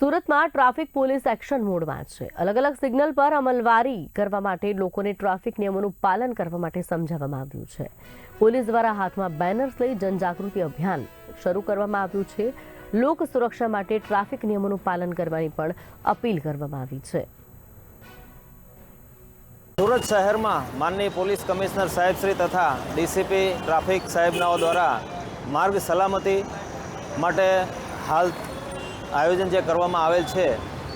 સુરતમાં traffic police action મોડમાં છે. અલગ અલગ સિગ્નલ પર અમલવારી કરવા માટે લોકોને ટ્રાફિક નિયમોનું પાલન કરવા માટે સમજાવવામાં આવ્યું છે. પોલીસ દ્વારા હાથમાં બેનર્સ લઈ જનજાગૃતિ અભિયાન શરૂ કરવામાં આવ્યું છે. લોક સુરક્ષા માટે ટ્રાફિક નિયમોનું પાલન કરવાની પણ અપીલ કરવામાં આવી છે. સુરત શહેરમાં માનનીય પોલીસ કમિશનર સાહેબશ્રી તથા ડીસીપી ટ્રાફિક સાહેબનાઓ દ્વારા માર્ગ સલામતી માટે હાલ આયોજન જે કરવામાં આવેલ છે,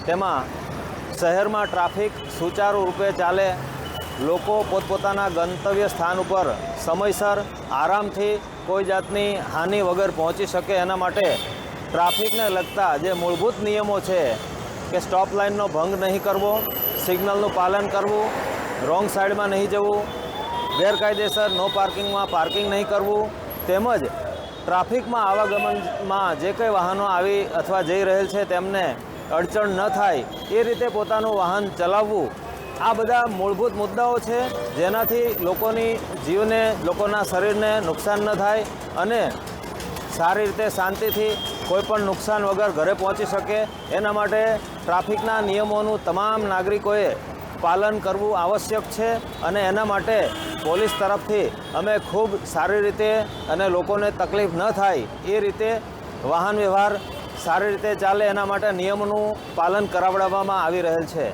તેમાં શહેરમાં ટ્રાફિક સુચારુ રૂપે ચાલે, લોકો પોતપોતાના ગંતવ્ય સ્થાન ઉપર સમયસર આરામથી કોઈ જાતની હાનિ વગર પહોંચી શકે એના માટે ટ્રાફિકને લગતા જે મૂળભૂત નિયમો છે કે સ્ટોપ લાઇનનો ભંગ નહીં કરવો, સિગ્નલનું પાલન કરવું, રોંગ સાઈડમાં નહીં જવું, ગેરકાયદેસર નો પાર્કિંગમાં પાર્કિંગ નહીં કરવું, તેમજ ટ્રાફિકમાં આવાગમનમાં જે કંઈ વાહનો આવી અથવા જઈ રહેલ છે તેમને અડચણ ન થાય એ રીતે પોતાનું વાહન ચલાવવું આ બધા મૂળભૂત મુદ્દાઓ છે જેનાથી લોકોની જીવને, લોકોના શરીરને નુકસાન ન થાય અને સારી રીતે શાંતિથી કોઈપણ નુકસાન વગર ઘરે પહોંચી શકે. એના માટે ટ્રાફિકના નિયમોનું તમામ નાગરિકોએ પાલન કરવું આવશ્યક છે અને એના માટે પોલીસ તરફથી અમે ખૂબ સારી રીતે અને લોકોને તકલીફ ન થાય એ રીતે વાહન વ્યવહાર સારી રીતે ચાલે એના માટે નિયમોનું પાલન કરાવડાવવામાં આવી રહેલ છે.